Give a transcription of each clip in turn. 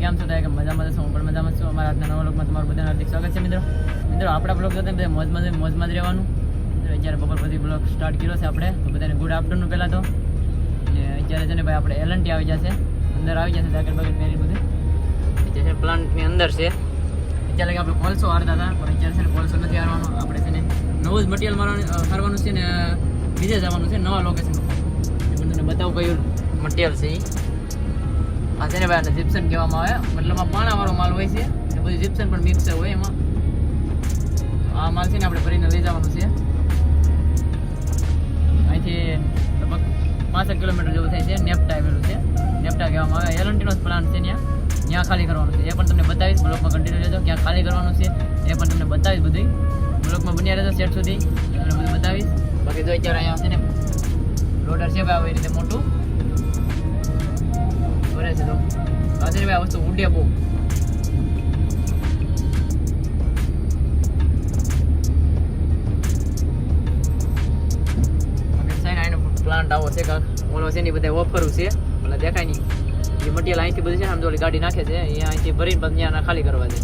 કેમ છો? કે મજામાં છું હું પણ મજામાં છું. અમારા આજના નવા લોકમાં તમારું બધાનું હાર્દિક સ્વાગત છે, મિત્રો. મિત્રો, આપણા બ્લોગ જોતા બધા મોજમાં જ- મોજમાં જ રહેવાનું. અત્યારે બપોર પછી બ્લોગ સ્ટાર્ટ કર્યો છે આપણે. તો બધાને ગુડ આફ્ટરનૂન પહેલાં તો. ને અત્યારે છે ને ભાઈ આપણે એલએનટી આવી જશે અંદર આવી જશે જાકેટ બાકેટ પહેરી બધું. અત્યારે છે પ્લાન્ટની અંદર છે. અત્યારે આપણે કોલસો હારતા હતા, પણ અત્યારે છે ને કોલસો નથી હારવાનો. આપણે છે ને નવું જ મટીરિયલ મારવાનું હારવાનું છે ને બીજે જવાનું છે નવા લોકેશન તમને બતાવું કયું મટીરિયલ છે ઈ. આ છે ને ભાઈ આને જીપ્સન કહેવામાં આવે, મતલબ આ પાણાવાળો માલ હોય છે એ બધું જીપ્સન પણ મિક્સ હોય એમાં. આ માલ છે ને આપણે ભરીને લઈ જવાનું છે. અહીંથી લગભગ પાંસઠ કિલોમીટર જેવું થાય છે, નેપટા આવેલું છે. નેપટા કહેવામાં આવે. એલન્ટીનો જ પ્લાન્ટ છે ત્યાં. ત્યાં ખાલી કરવાનું છે. એ પણ તમને બતાવીશ બ્લોકમાં કન્ટિન્યુ રહેજો. ક્યાં ખાલી કરવાનું છે. એ પણ તમને બતાવીશ બધું બ્લોકમાં બન્યા રહેજો સેટ સુધી. બધું બતાવીશ. બાકી જો અત્યારે અહીંયા છે ને લોડર છે ભાઈ આવી રીતે મોટું. ભરે છે તો આજે ભાઈ આ વસ્તુ ઉડે બહુ પ્લાન્ટ છે બધા દેખાય નહીં એ મટીરિયલ અહીંથી બધું છે ને ગાડી નાખે છે એ અહીંથી ભરીને પછી ત્યાં ખાલી કરવા છે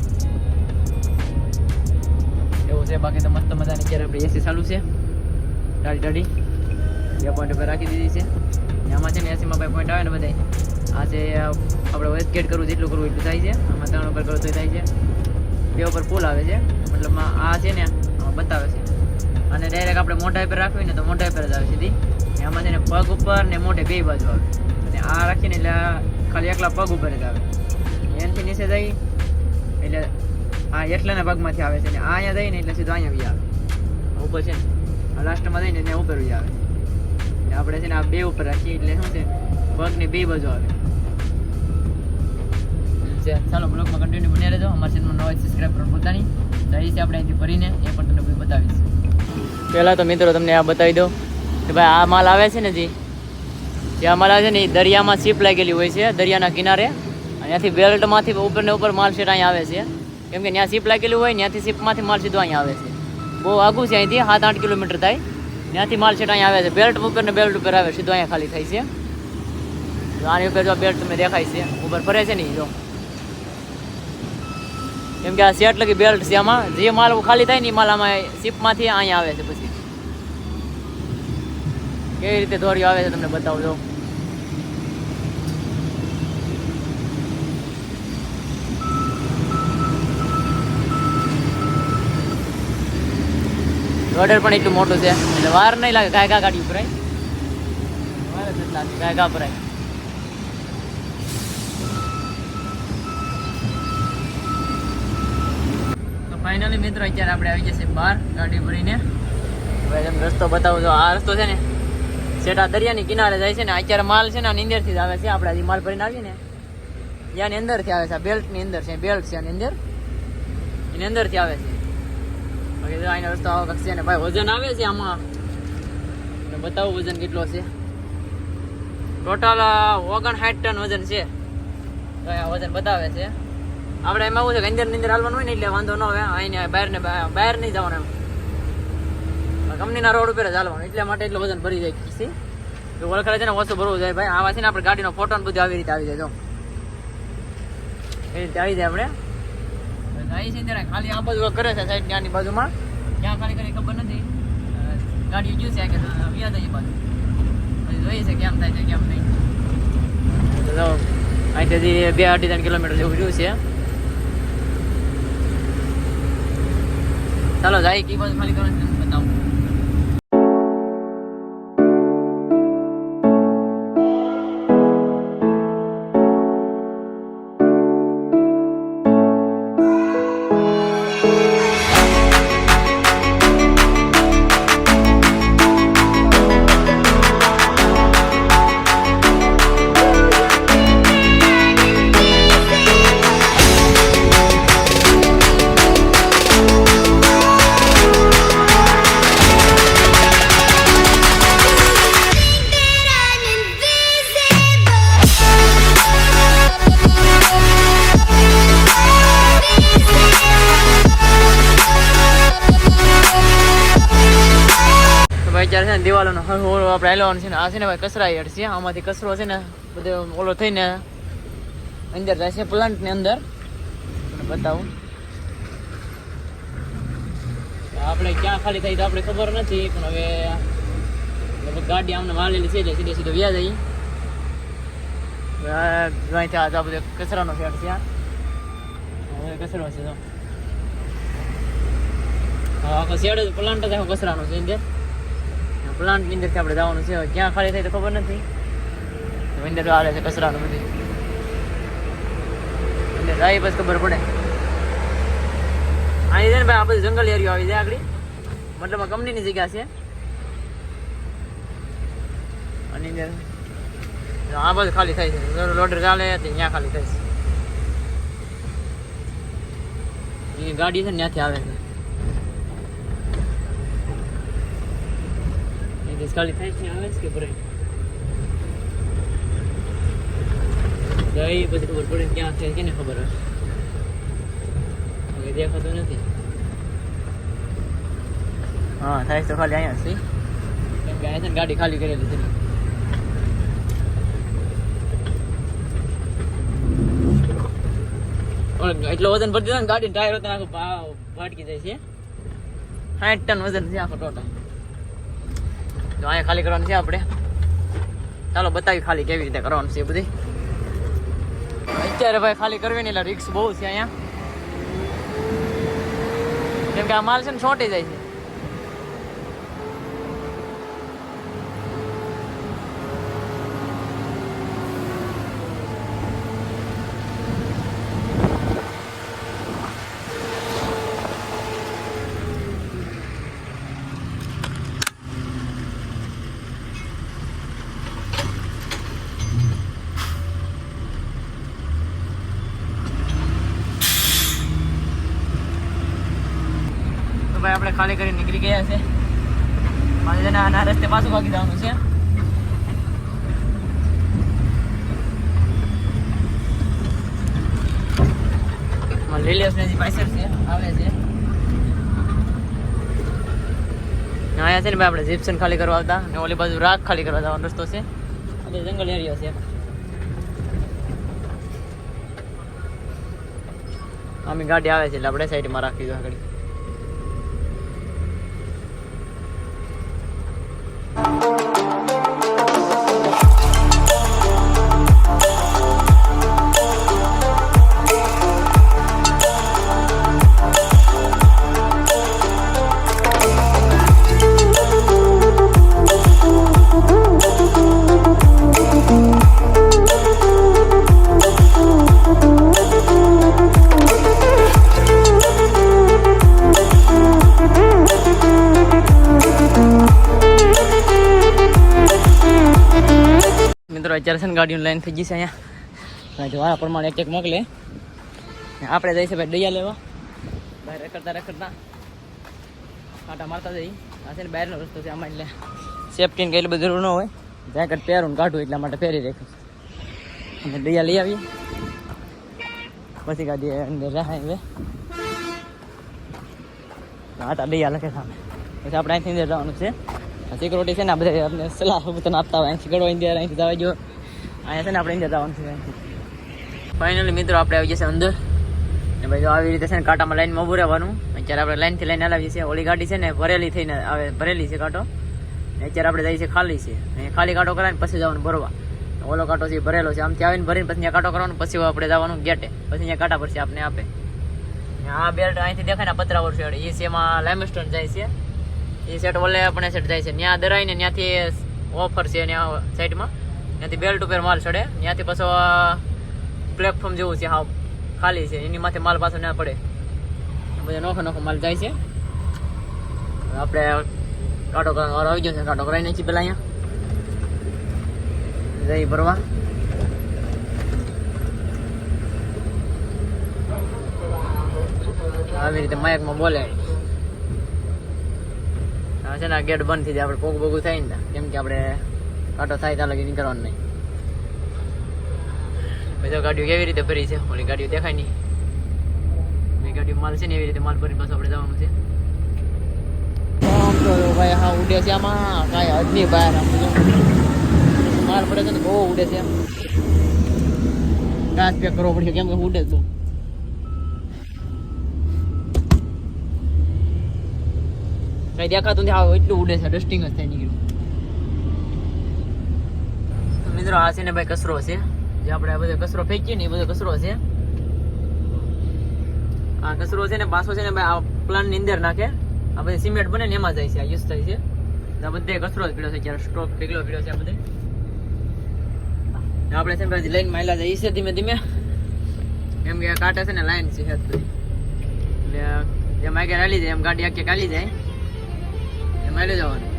એવું છે બાકી તો મસ્ત મજાની અત્યારે આપણે એસી ચાલુ છે ટાડી ટાડી બે પોઈન્ટ ઉપર રાખી દીધી છે આમાં છે ને એસીમાં બે પોઈન્ટ આવે ને બધાય આ છે આપણે વેસ્ટગેટ કરવું જેટલું કરવું, એટલું થાય છે. આમાં ત્રણ ઉપર કરો તો થાય છે. બે ઉપર પુલ આવે છે. મતલબ આ છે ને બતાવે છે. અને ડાયરેક્ટ આપણે મોઢા ઉપર રાખવી ને તો મોઢા ઉપર જ આવે સીધી. એમાં છે ને પગ ઉપર ને મોઢે બે બાજુ આવે. અને આ રાખીને એટલે ખાલી એકલા પગ ઉપર જ આવે. એનાથી નીચે જઈ, એટલે આ એટલાના પગમાંથી આવે છે. ને આ અહીંયા જઈને એટલે સીધું અહીંયા બી આવે. ઉપર છે ને લાસ્ટમાં જઈને ત્યાં ઉપર બી આવે. એટલે આપણે છે ને આ બે ઉપર રાખીએ એટલે શું છે, પગની બે બાજુ આવે. છે. ચાલો બ્લોગમાં કન્ટિન્યુ બન્યા રહેજો. અમારા ચેનલમાં નવા સબસ્ક્રાઈબ કરવાનું ભૂલતા નહીં. જઈ છે આપણે અહીંથી ભરીને એ પણ તમને બતાવીશ. પહેલાં તો મિત્રો તમને આ બતાવી દો કે ભાઈ આ માલ આવે છે ને જી, જે આ માલ આવે છે ને એ દરિયામાં શીપ લાગેલી હોય છે, દરિયાના કિનારે. અને ત્યાંથી બેલ્ટમાંથી ઉપર ને ઉપર માલ શેટ અહીંયા આવે છે. કેમ કે ત્યાં શીપ લાગેલી હોય, ત્યાંથી શીપમાંથી માલ સીધો અહીંયા આવે છે. બહુ આઘું છે અહીંથી, સાત આઠ કિલોમીટર થાય. ત્યાંથી માલ શેટ અહીંયા આવે છે. બેલ્ટ ઉપર ને બેલ્ટ ઉપર આવે, સીધો અહીંયા ખાલી થાય છે. આની ઉપર જો બેલ્ટ તમે દેખાય છે, ઉપર ફરે છે ને જો. કેમ કે આ સેટ લગી બેલ્ટ છે આમાં. જે માલ ખાલી થાય ને એ માલ આમાં શિપમાંથી અહીંયા આવે છે પછી. કેવી રીતે દોરીઓ આવે છે તમને બતાવજો. ઓર્ડર પણ એટલું મોટું છે. એટલે વાર નહીં લાગે કાયકા ગાડી ઉપર વાર જ લાગે લાગતી, ગાય ફાઇનલી મિત્રો, અત્યારે આપણે આવી જશે બહાર ગાડી ભરીને. ભાઈ તમે રસ્તો બતાવું છો આ રસ્તો છે ને સેટા દરિયાની કિનારે જાય છે ને, અત્યારે માલ છે ને, આની અંદરથી જ આવે છે, આપણે હજી માલ ભરીને આવીએ ને ત્યાંની અંદરથી આવે છે બેલ્ટની અંદર છે બેલ્ટ છે આની અંદર. એની અંદરથી આવે છે. બાકી જો અહીંનો રસ્તો આવો છે ને, ભાઈ વજન આવે છે આમાં. બતાવું વજન કેટલો છે. ટોટલ ઓગણસાઠ ટન વજન છે. તો આ વજન બતાવે છે. આપણે એમાં એવું છે કે અંદર અંદર હાલવાનું હોય ને એટલે વાંધો ન આવે. અહીંને બહાર ને બહાર નહીં જવાનું એમ. કંપનીના રોડ ઉપર જ હાલવાનું. એટલા માટે એટલું વજન ભરી જાય. છે જો વળખડે છે ને ઓછું ભરવું જાય ભાઈ. આવાથી ને આપણે ગાડીનો ફોટો ને બધું આવી રીતે આવી જાય જો. એ રીતે આવી જાય આપણે. જાય છે ત્યારે ખાલી આ બાજુ કરે છે સાઈડ ત્યાંની બાજુમાં. ક્યાં ખાલી કરી ખબર નથી. ગાડી જ્યું છે કે વ્યા જાય બાજુ જોઈએ છે કેમ થાય છે કેમ નહીં. અહીંથી બે અઢી ત્રણ કિલોમીટર જેવું રહ્યું છે. ચાલો જાય કી બાજુ ખાલી કરો બતાવું. આપણે હાલવાનું છે ને? આ છે ને ભાઈ કચરા યાર્ડ છે. આમાંથી કચરો છે ને, બધો ઓલો થઈને અંદર જાય છે પ્લાન્ટની અંદર. બતાવું. આપણે ક્યાં ખાલી થઈ તો આપણે ખબર નથી, પણ હવે ગાડી આમને વાળેલી છે એટલે સીધે સીધો વ્યા જઈએ અહીંથી કચરાનો શેડ છે હવે કચરો છે તો. શેડ પ્લાન્ટ જ કચરાનો છે અંદર. પ્લાન્ટની અંદરથી આપણે જવાનું છે. ક્યાં ખાલી થાય તો ખબર નથી. વિંદર આવે છે, કચરાનું બધું. અંદર જાય બસ ખબર પડે. અહીં છે ને ભાઈ, આ બધું જંગલ એરિયો આવી જાય આગળ. મતલબ કંપનીની જગ્યા છે. અને અંદર. આ બધું ખાલી થાય છે. લોડર ચાલે, ત્યાં ખાલી થાય છે. એ ગાડી છે ને ત્યાંથી આવે છે. ખાલી થાય છે આવે છે કે ભરાય જાય પછી ખબર પડે ક્યાં છે કેને ખબર હશે દેખાતું નથી હા થાય તો ખાલી અહીંયા છે કેમ કે અહીંયા ગાડી ખાલી કરેલી છે એટલો વજન ભરતી ગાડી ટાયર હતો આખું ભાવ ફાટકી જાય છે સાઠ ટન વજન છે આખો ટોટલ તો અહીંયા ખાલી કરવાનું છે આપણે. ચાલો, બતાવી ખાલી કેવી રીતે કરવાનું છે બધી. અત્યારે ભાઈ ખાલી કરવી નહીં એટલે રિક્સ બહુ છે અહીંયા. કેમ કે આ માલ છે ને છોટી જાય છે તો ભાઈ આપણે ખાલી કરી નીકળી ગયા છે. મારે છે આના રસ્તે પાછું ભાગી જવાનું છે. મારે જે છે, આવે છે. છે ને આપણે જીપ્સન ખાલી કરવા આવતા ને ઓલી બાજુ રાખ ખાલી કરવા જવાનો રસ્તો છે. જંગલ એરિયો છે. આમી ગાડી આવે છે એટલે આપણે સાઈડમાં રાખી દો આગળ. મિત્રો અત્યારે છે ને ગાડીની લાઈન થઈ છે અહીંયા. જો, આ પ્રમાણે એક એક મોકલે આપણે જઈશું ભાઈ દૈયા લેવા. બહાર રખડતા રખડતા. કાંટા મારતા જઈ આ છે ને બહારનો રસ્તો છે આમાં, એટલે સેફટીને કંઈ બધી જરૂર ન હોય. જેકેટ પહેરું ને કાઢું એટલા માટે પહેરી રાખ્યું અને દૈયા લઈ આવીએ. પછી ગાડી અંદર રાહાય હવે. હા, તા દૈયા લખે સામે. પછી આપણે અહીંથી અંદર જવાનું છે. સિક્યોરિટી છે ને, આ બધા આપણે સલાહ તને આપતા હોય. અહીંથી ગળો ઇન્ડિયા અહીંથી જવા જો. અહીંયા છે ને, આપણે ઇન્ડિયા જવાનું છે ફાઇનલી મિત્રો, આપણે આવી જશે અંદર. ને ભાઈ જો આવી રીતે છે ને, કાંટામાં લાઈનમાં ઊભું રહેવાનું. અત્યારે આપણે લાઈનથી લઈને હલાવીએ છીએ. ઓલી ગાડી છે ને, ભરેલી થઈને આવે, ભરેલી છે કાંટો. અત્યારે આપણે જઈએ છીએ ખાલી છે. અહીંયા ખાલી કાંટો કરાવીને પછી જવાનું ભરવા. ઓલો કાંટો છે ભરેલો છે. આમથી આવીને ભરીને પછી ત્યાં કાંટો કરવાનો, પછી આપણે જવાનું ગેટે. પછી અહીંયા કાંટા પર છે આપણે આપે આ બેલ્ટ અહીંથી દેખાય ને પતરા એ છે એમાં લાઇમસ્ટોન જાય છે. એ સેટ ઓલે આપણે સેટ જાય છે. ત્યાં દરાઈને ત્યાંથી ઓફર છે ત્યાં સાઈડમાં ત્યાંથી બેલ્ટ ઉપર માલ ચડે. ત્યાંથી પાછો પ્લેટફોર્મ જેવું છે, હા, ખાલી છે. એની માથે માલ પાછો ના પડે. બધો નોખો નોખો માલ જાય છે. આપણે કાંટો કરવાનો આવી ગયો છે, કાંટો કરાવી નાખી પેલા અહીંયા. જઈ ભરવા. આવી રીતે માયકમાં બોલે. હા છે ને ગેટ બંધ થઈ જાય, આપણે પોગ બોગું થાય ને કેમ કે આપણે કાંટો થાય ત્યાં લગી નીકળવાનું નહીં. બીજો ગાડીઓ કેવી રીતે ભરી છે? ઓલી ગાડીઓ દેખાય નહીં. એ ગાડીઓ માલ છે ને એવી રીતે માલ ભરી પાછું આપણે જવાનું છે. ભાઈ હા, ઉડે છે આમાં. કાંઈ હદ નહીં બહાર માલ પડે છે ને બહુ ઉડે છે કાચ પેક કરવો પડશે, કેમ કે ઉડે જ કઈ દેખાતું નથી, આવું એટલું ઉડે છે ડસ્ટિંગ જ થાય નીકળ્યું. મિત્રો, આ છે ને ભાઈ કચરો છે. જે આપણે આ બધો કચરો ફેંકીએ ને એ બધો કચરો છે. આ કચરો છે ને પાછો છે ને ભાઈ આ પ્લાન્ટની અંદર નાખે. આ બધી સિમેન્ટ બને ને એમાં જાય છે, આ યુઝ થાય છે. આ બધે કચરો જ પીડ્યો છે જ્યારે સ્ટોક પીગળો પીડ્યો છે આ બધે. આપણે છે ને લાઈન માયલા જાય છે ધીમે ધીમે. એમ કે કાંટા છે ને લાઈન છે એટલે જેમ આગળ હાલી જાય, એમ ગાડી આખી કાલી જાય. જવાનું.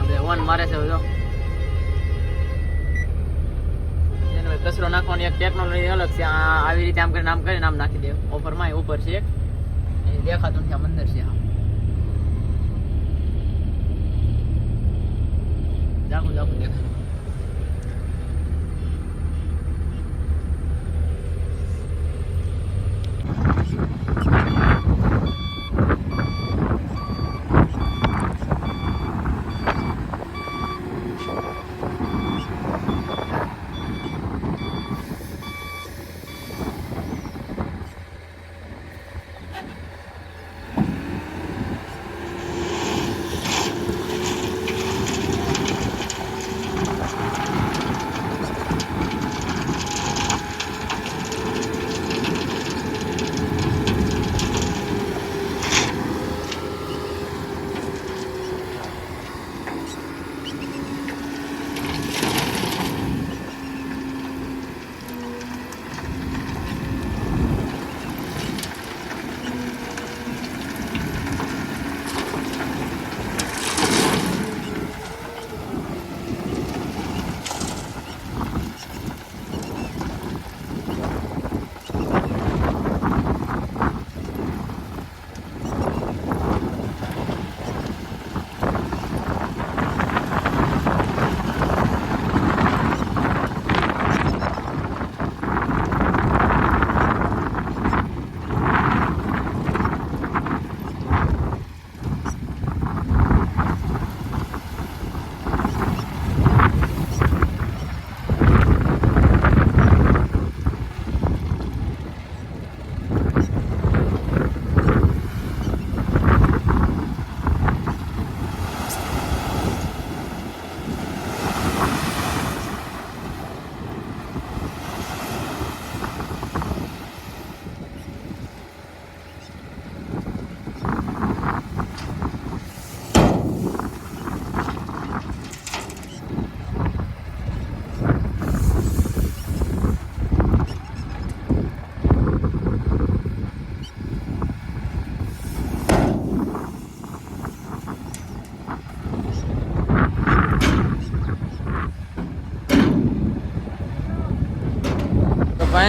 આપણે વન મારે છે, જો. કચરો નાખવાની એક ટેકનોલોજી અલગ છે. આવી રીતે આમ કરીને આમ કરીને આમ નાખી દે. ઓફરમાં ઉપર છે. એક દેખાતું છે મંદિર છે, આમ.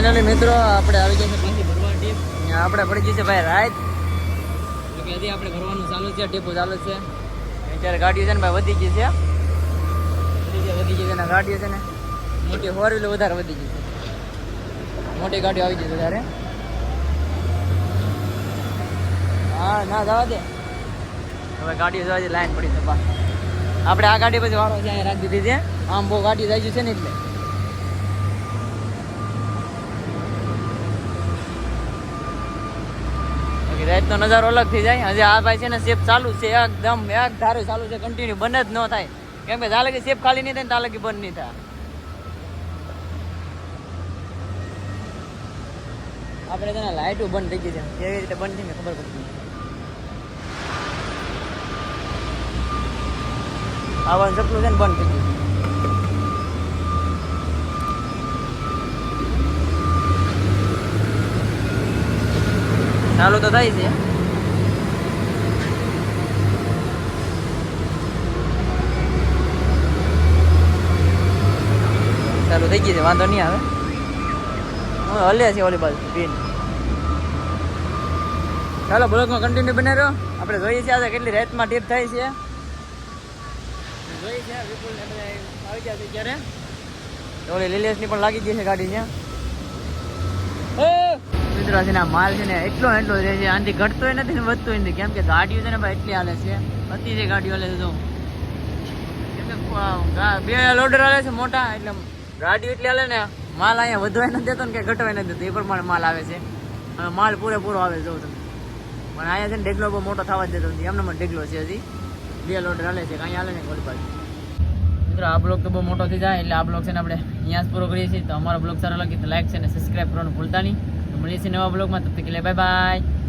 ફાઇનલી મિત્રો, આપણે આવી ગયા છે પાછી ભરવા ટીપ આપણે પડી ગઈ છે ભાઈ રાત કે હજી આપણે ભરવાનું ચાલુ છે, ટીપો ચાલુ છે. અત્યારે ગાડીઓ છે ને ભાઈ વધી ગઈ છે. વધી ગઈ છે ને ગાડીઓ છે ને. મોટી ફોર વ્હીલર વધારે વધી ગઈ છે. મોટી ગાડીઓ આવી ગઈ છે વધારે. હા, ના, જવા દે. હવે ગાડીઓ જવા દે, લાઈન પડી છે આપણે આ ગાડી પછી વારો છે, અહીંયા રાખી દીધી છે. આમ બહુ ગાડી જાય છે ને એટલે. બાકી રાતનો નજારો અલગ થઈ જાય. હજી આ ભાઈ છે ને શેપ ચાલુ છે, એકદમ, એક ધારે ચાલુ છે કન્ટિન્યુ બંધ જ ન થાય. કેમ કે જ્યાં લગી શેપ ખાલી નહીં થાય ત્યાં લગી બંધ નહીં થાય. આપણે તેને લાઇટો બંધ થઈ ગઈ છે કેવી રીતે બંધ થઈ ને ખબર પડતી. આવવાનું સપનું છે ને બંધ થઈ ગયું ચાલુ તો થાય છે. ચાલુ થઈ ગઈ છે, વાંધો નહીં આવે. હું હલે છે ઓલી બાજુ, પીન. ચાલો, બ્લોગમાં કન્ટિન્યુ બને રહ્યો આપણે જોઈએ છીએ આજે કેટલી રાતમાં ટીપ થાય છે. જોઈએ છે વિપુલ આવી ગયા છે ત્યારે ઓલી લીલેશની પણ લાગી ગઈ છે ગાડી ત્યાં મિત્રો છે ને આ માલ છે ને એટલો એટલો રહે છે. આનાથી ઘટતોય નથી ને વધતોય નથી. કેમ કે ગાડીઓ છે ને ભાઈ એટલી હાલે છે. અતિ જે ગાડીઓ હાલે છે ગા- બે લોડર હાલે છે મોટા, એટલે ગાડીઓ એટલી હાલે ને, માલ અહીંયા વધવાય નથી દેતો ને કે ઘટવાય નથી દેતો. એ પ્રમાણે માલ આવે છે. માલ પૂરેપૂરો આવે જો તમે. પણ અહીંયા છે ને ડેગલો બહુ મોટો થવા જ દેતો નથી. એમને મને ડેગલો છે હજી. બે લોડર હાલે છે, કાંઈ હાલે ને ગોળી બાજુ મિત્રો, આ બ્લોગ તો બહુ મોટો થઈ જાય, એટલે આ બ્લોગ છે ને આપણે અહીંયા જ પૂરો કરીએ છીએ. તો અમારો બ્લોગ સારો લાગે તો લાઈક છે ને સબસ્ક્રાઈબ કરવાનું ભૂલતા નહીં. તો મળીએ છીએ નવા બ્લોગમાં તબ તક કે બાય બાય